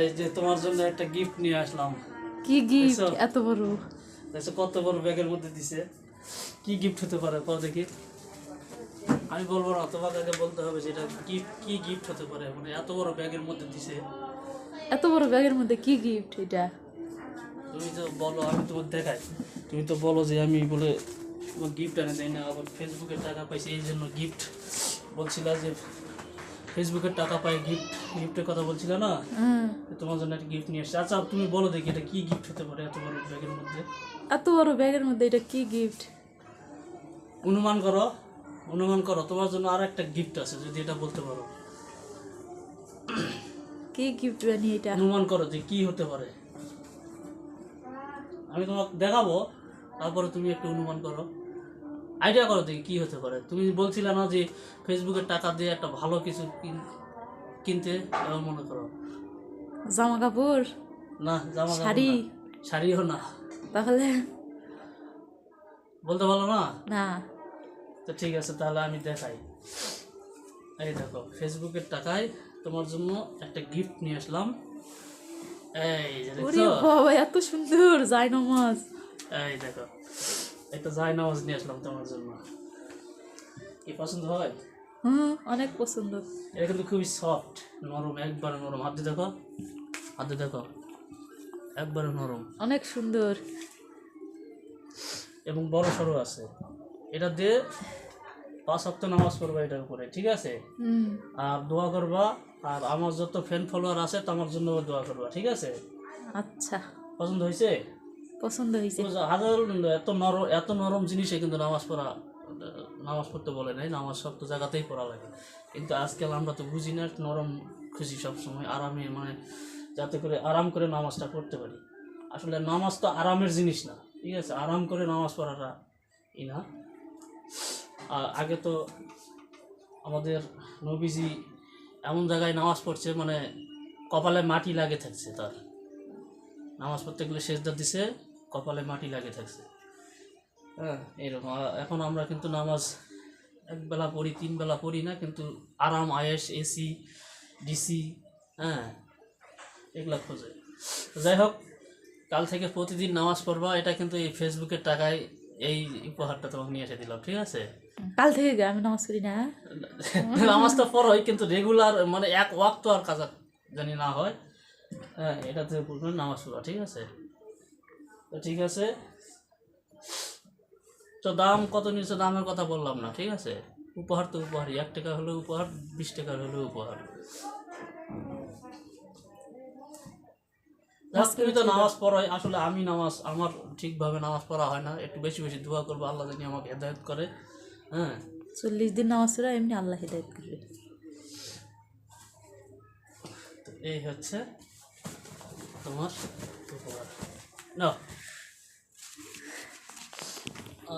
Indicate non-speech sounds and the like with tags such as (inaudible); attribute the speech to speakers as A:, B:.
A: এই যে তোমার জন্য একটা গিফট নিয়ে আসলাম।
B: কি গিফট এত বড়।
A: দেখছ কত বড় ব্যাগের মধ্যে দিছে। কি গিফট হতে পারে কও দেখি। আমি বলব না তোমাকে আগে বলতে হবে যে এটা গিফট কি গিফট হতে পারে। মানে এত বড় ব্যাগের মধ্যে দিছে।
B: এত বড় ব্যাগের মধ্যে কি গিফট এটা?
A: তুমি তো বলো আমি তোমাকে দেখাই। তুমি তো বলো যে আমি বলে তোমার গিফট এনে দেয় না আবার ফেসবুকে টাকা পাইছি এই জন্য গিফট বলছিলা যে ফেসবুকের টাকা পায় গিফট গিফটের কথা বলছিলে না? তোমার জন্য একটা গিফট নিয়ে আসছে। আচ্ছা তুমি বলো দেখি এটা কি গিফট হতে পারে এত বড় ব্যাগের মধ্যে?
B: এত বড় ব্যাগের মধ্যে এটা কি গিফট
A: অনুমান করো অনুমান করো তোমার জন্য আর একটা গিফট আছে যদি এটা বলতে পারো।
B: কি গিফট বানি এটা?
A: অনুমান করো যে কি হতে পারে। আমি তোমাকে দেখাবো তারপরে তুমি একটু অনুমান করো। আইডিয়া করো দেখি কি হতে পারে। তুমি বলছিলে না যে ফেসবুকের টাকা দিয়ে একটা ভালো কিছু কিনতে এবার মনে করো।
B: জামা কাপড়?
A: না জামা
B: শাড়ি।
A: শাড়িও না।
B: তাহলে?
A: বলতে পারো না?
B: না।
A: তো ঠিক আছে তাহলে আমি দেখাই। এই দেখো ফেসবুকের টাকায় তোমার জন্য একটা গিফট নিয়ে আসলাম। এই যে
B: ওরে
A: দেখছ?
B: বাবা এত সুন্দর যাই নামাজ
A: এই দেখো। একটা জায় নামাজ নিয়ে আসলাম তোমার জন্য কি পছন্দ হয়?
B: হুম অনেক পছন্দ।
A: এটা কিন্তু খুবই সফট নরম একবারে নরম। হাতে দেখো হাতে দেখো একবারে নরম।
B: অনেক সুন্দর।
A: এবং বড় সড়ো আছে। এটা দিয়ে পাঁচ সপ্তাহ নামাজ পড়বা এটার উপরে ঠিক আছে?
B: হুম।
A: আর দোয়া করবা আর আমার যত ফ্যান ফলোয়ার আছে তোমার জন্য দোয়া করবা ঠিক আছে?
B: আচ্ছা।
A: পছন্দ হয়েছে?
B: পছন্দ হয়েছে
A: হাজার এত নরম এত নরম জিনিসে কিন্তু নামাজ পড়া, নামাজ পড়তে বলে নাই, নামাজ সব তো জায়গাতেই পড়া লাগে। কিন্তু আজকাল আমরা তো বুঝি না, নরম খুশি সব সময় আরামে মানে যাতে করে আরাম করে নামাজটা পড়তে পারি। আসলে নামাজ তো আরামের জিনিস না, ঠিক আছে? আরাম করে নামাজ পড়াটা ই না। আগে তো আমাদের নবীজি এমন জায়গায় নামাজ পড়ছে মানে কপালে মাটি লাগে থাকছে তার। নামাজ পড়তে গেলে সেজদা দিছে কপালে মাটি লাগে থাকছে। হ্যাঁ। এরকম। এখন আমরা কিন্তু নামাজ এক বেলা পড়ি তিন বেলা পড়ি না কিন্তু আরাম আয়েস এসি ডিসি হ্যাঁ এগুলা খোঁজে। যাই হোক কাল থেকে প্রতিদিন নামাজ পড়বা এটা কিন্তু এই ফেসবুকের টাকায় এই উপহারটা তোমাকে নিয়ে এসে দিলাম ঠিক আছে?
B: কাল থেকে আমি নামাজ করি না? (laughs)
A: নামাজটা পড়োই কিন্তু রেগুলার মানে এক ওয়াক্ত আর কাজা জানি না হয়। হ্যাঁ এটাতে বলবেন নামাজ পড়া ঠিক আছে? তো ঠিক আছে। তো দাম কত নিচে দামের কথা বললাম না ঠিক আছে? উপহার তো উপহারই এক টাকা হলেও উপহার বিশ টাকার হলেও উপহার। তুমি তো নামাজ পড়াই আসলে আমি নামাজ আমার ঠিকভাবে নামাজ পড়া হয় না একটু বেশি বেশি দোয়া করব আল্লাহ জানি আমাকে হেদায়ত করে হ্যাঁ।
B: চল্লিশ দিন নামাজ পড়া এমনি আল্লাহ হিদায়ত করবে।
A: এই হচ্ছে তোমার উপহার। না